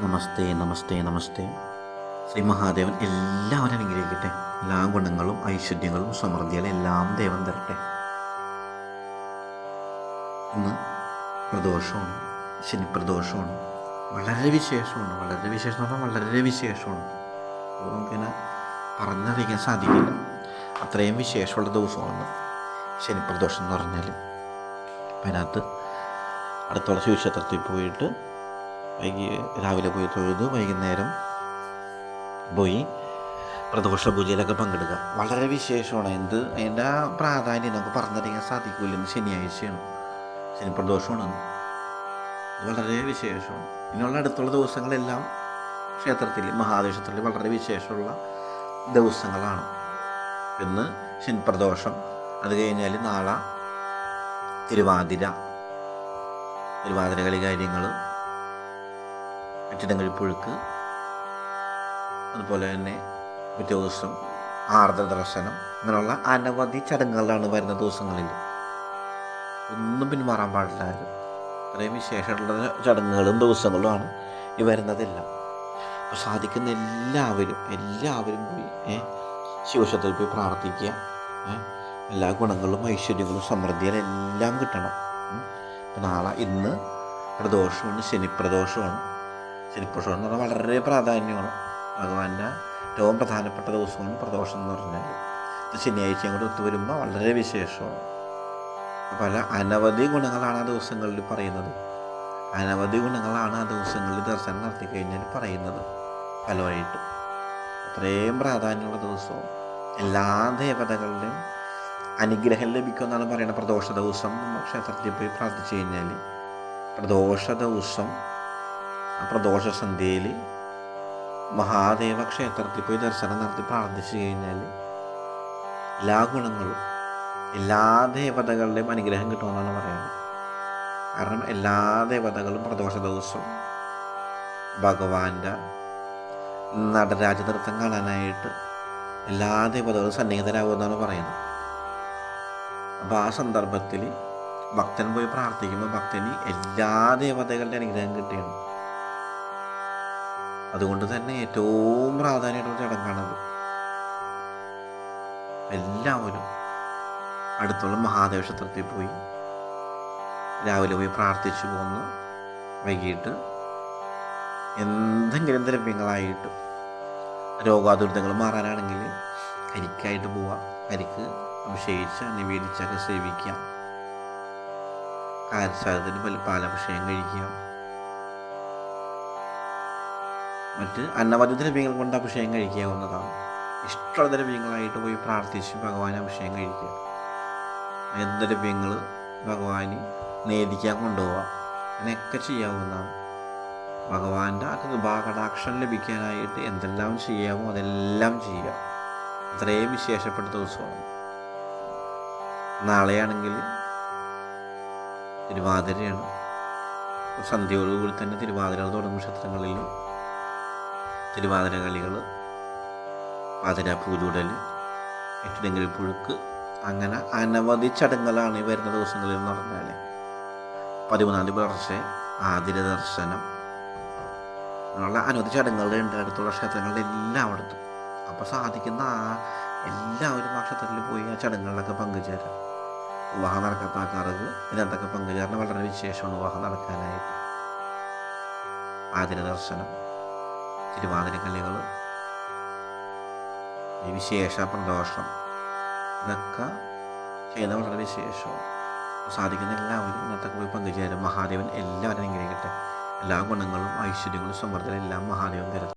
നമസ്തേ നമസ്തേ നമസ്തേ. ശ്രീ മഹാദേവൻ എല്ലാവരും അനുഗ്രഹിക്കട്ടെ. എല്ലാ ഗുണങ്ങളും ഐശ്വര്യങ്ങളും സമൃദ്ധികളും എല്ലാം ദേവൻ തരട്ടെ. ഇന്ന് പ്രദോഷമാണ് ശനിപ്രദോഷമാണ്. വളരെ വിശേഷമാണ് വളരെ വിശേഷം എന്ന് പറഞ്ഞാൽ വളരെ വിശേഷമാണ് അത് നമുക്കിങ്ങനെ പറഞ്ഞറിയിക്കാൻ സാധിക്കില്ല. അത്രയും വിശേഷമുള്ള ദിവസമാണ് ശനിപ്രദോഷം എന്ന് പറഞ്ഞാൽ അപ്പം അതിനകത്ത് അടുത്തുള്ള ശിവക്ഷേത്രത്തിൽ പോയിട്ട് വൈകി രാവിലെ പോയി തൊഴുത് വൈകുന്നേരം പോയി പ്രദോഷ പൂജയിലൊക്കെ പങ്കെടുക്കുക. വളരെ വിശേഷമാണ്. എന്ത് അതിന്റെ പ്രാധാന്യം നമുക്ക് പറഞ്ഞറിയാൻ സാധിക്കില്ല ഇന്ന് ശനിയാഴ്ചയാണ്. ശനി പ്രദോഷമാണ്. വളരെ വിശേഷമാണ്. ഇനിയുള്ള അടുത്തുള്ള ദിവസങ്ങളെല്ലാം ക്ഷേത്രത്തിൽ മഹാദേശത്തിൽ വളരെ വിശേഷമുള്ള ദിവസങ്ങളാണ്. ഇന്ന് ശനിപ്രദോഷം അത് കഴിഞ്ഞാൽ നാളെ തിരുവാതിര. തിരുവാതിര കളി കാര്യങ്ങൾ വെറ്റിടങ്കഴി പുഴുക്ക്. അതുപോലെ തന്നെ പിറ്റേ ദിവസം ആർദ്ര ദർശനം. അങ്ങനെയുള്ള അനവധി ചടങ്ങുകളാണ് വരുന്ന ദിവസങ്ങളിൽ. ഒന്നും പിന്മാറാൻ പാടില്ല. ആരും ഇത്രയും വിശേഷമുള്ള ചടങ്ങുകളും ദിവസങ്ങളുമാണ് ഈ വരുന്നതെല്ലാം. അപ്പോൾ സാധിക്കുന്ന എല്ലാവരും എല്ലാവരും പോയി ശിവക്ഷേത്രത്തിൽ പോയി പ്രാർത്ഥിക്കുക. എല്ലാ ഗുണങ്ങളും ഐശ്വര്യങ്ങളും സമൃദ്ധികളും എല്ലാം കിട്ടണം. നാളെ ഇന്ന് പ്രദോഷമാണ് ശനിപ്രദോഷമാണ് ശനിപ്രദോഷം എന്ന് പറഞ്ഞാൽ വളരെ പ്രാധാന്യമാണ്. ഭഗവാന്റെ ഏറ്റവും പ്രധാനപ്പെട്ട ദിവസമാണ് പ്രദോഷം എന്ന് പറഞ്ഞാൽ. ഇത് ശനിയാഴ്ചയും ഒത്തു വരുമ്പോൾ വളരെ വിശേഷമാണ്. പല അനവധി ഗുണങ്ങളാണ് ആ ദിവസങ്ങളിൽ പറയുന്നത്. അനവധി ഗുണങ്ങളാണ് ആ ദിവസങ്ങളിൽ ദർശനം നടത്തി കഴിഞ്ഞാൽ പറയുന്നത്. ഫലമായിട്ട്. അത്രയും പ്രാധാന്യമുള്ള ദിവസവും എല്ലാ ദേവതകളുടെയും അനുഗ്രഹം ലഭിക്കുമെന്നാണ് പറയുന്നത്. പ്രദോഷ ദിവസം നമ്മൾ ക്ഷേത്രത്തിൽ പോയി പ്രാർത്ഥിച്ചു കഴിഞ്ഞാൽ. പ്രദോഷ ദിവസം ആ പ്രദോഷ സന്ധ്യയിൽ മഹാദേവ ക്ഷേത്രത്തിൽ പോയി ദർശനം നടത്തി പ്രാർത്ഥിച്ചു കഴിഞ്ഞാൽ എല്ലാ ഗുണങ്ങളും എല്ലാ ദേവതകളുടെയും അനുഗ്രഹം കിട്ടുമെന്നാണ് പറയുന്നത്. കാരണം എല്ലാ ദേവതകളും പ്രദോഷ ദിവസം ഭഗവാന്റെ നടരാജ നൃത്തം കാണാനായിട്ട് എല്ലാ ദേവതകളും സന്നിഹിതരാകുമെന്നാണ് പറയുന്നത്. അപ്പോൾ ആ സന്ദർഭത്തിൽ ഭക്തൻ പോയി പ്രാർത്ഥിക്കുമ്പോൾ ഭക്തന് എല്ലാ ദേവതകളുടെ അനുഗ്രഹം കിട്ടുകയാണ്. അതുകൊണ്ട് തന്നെ ഏറ്റവും പ്രാധാന്യമുള്ള ചടങ്ങാണത്. എല്ലാവരും അടുത്തുള്ള മഹാദേവ ക്ഷേത്രത്തിൽ പോയി രാവിലെ പോയി പ്രാർത്ഥിച്ചു പോന്ന്. വൈകിട്ട് എന്തെങ്കിലും ദ്രവ്യങ്ങളായിട്ട് രോഗാതുരിതങ്ങൾ മാറാനാണെങ്കിൽ കരിക്കായിട്ട് പോവാം. കരിക്ക് അഭിഷേകിച്ച് നിവേദിച്ചൊക്കെ സേവിക്കാം. കാര്യസാധത്തിന് പല പാലഭിഷേകം കഴിക്കാം. മറ്റ് അന്നവധി ബീങ്ങൾ കൊണ്ട് അഭിഷേകം കഴിക്കാവുന്നതാണ്. ഇഷ്ടമുള്ള ദ്രവ്യങ്ങളായിട്ട് പോയി പ്രാർത്ഥിച്ച് ഭഗവാൻ അഭിഷേകം കഴിക്കുക. ദ്രവ്യങ്ങൾ ഭഗവാന് നേദിക്കാൻ കൊണ്ടുപോവാം. അങ്ങനെയൊക്കെ ചെയ്യാവുന്നതാണ്. ഭഗവാന്റെ ആ കൃപാകടാക്ഷം ലഭിക്കാനായിട്ട് എന്തെല്ലാം ചെയ്യാമോ അതെല്ലാം ചെയ്യാം അത്രയും വിശേഷപ്പെട്ട ദിവസമാണ്. നാളെയാണെങ്കിൽ തിരുവാതിരയാണ്. സന്ധ്യയോടുകൂടി തന്നെ തിരുവാതിരകൾ തുടങ്ങും ക്ഷേത്രങ്ങളിൽ തിരുവാതിര കളികൾ പാതിര പൂജൂടൽ എട്ടിടെങ്കിൽ പുഴുക്ക് അങ്ങനെ അനവധി ചടങ്ങുകളാണ് ഈ വരുന്ന ദിവസങ്ങളിൽ നടന്നത്. പതിമൂന്നാം തീയതി പുലർച്ചെ ആതിര ദർശനം. അങ്ങനെയുള്ള അനവധി ചടങ്ങുകളുണ്ട് അടുത്തുള്ള ക്ഷേത്രങ്ങളുടെ എല്ലാം അടുത്തും അപ്പോൾ സാധിക്കുന്ന ആ എല്ലാവരും ആ ക്ഷേത്രത്തിൽ പോയി ആ ചടങ്ങുകളിലൊക്കെ പങ്കുചേരാം. വിവാഹം നടക്കാത്ത ആൾക്കാർക്ക് ഇതിനകത്തൊക്കെ പങ്കുചേരണം വളരെ വിശേഷമാണ് വിവാഹം നടക്കാനായിട്ട്. ആതിര ദർശനം. തിരുവാതിര കളികൾ ഈ വിശേഷ പ്രദോഷം ഇതൊക്കെ ചെയ്ത വളരെ വിശേഷവും. സാധിക്കുന്ന എല്ലാവരും ഇന്നത്തെ പോയി പങ്കുചേരും. മഹാദേവൻ എല്ലാവരും അനുഗ്രഹിക്കട്ടെ. എല്ലാ ഗുണങ്ങളും ഐശ്വര്യങ്ങളും സമ്മർദ്ദങ്ങളും എല്ലാം മഹാദേവൻ തരട്ടെ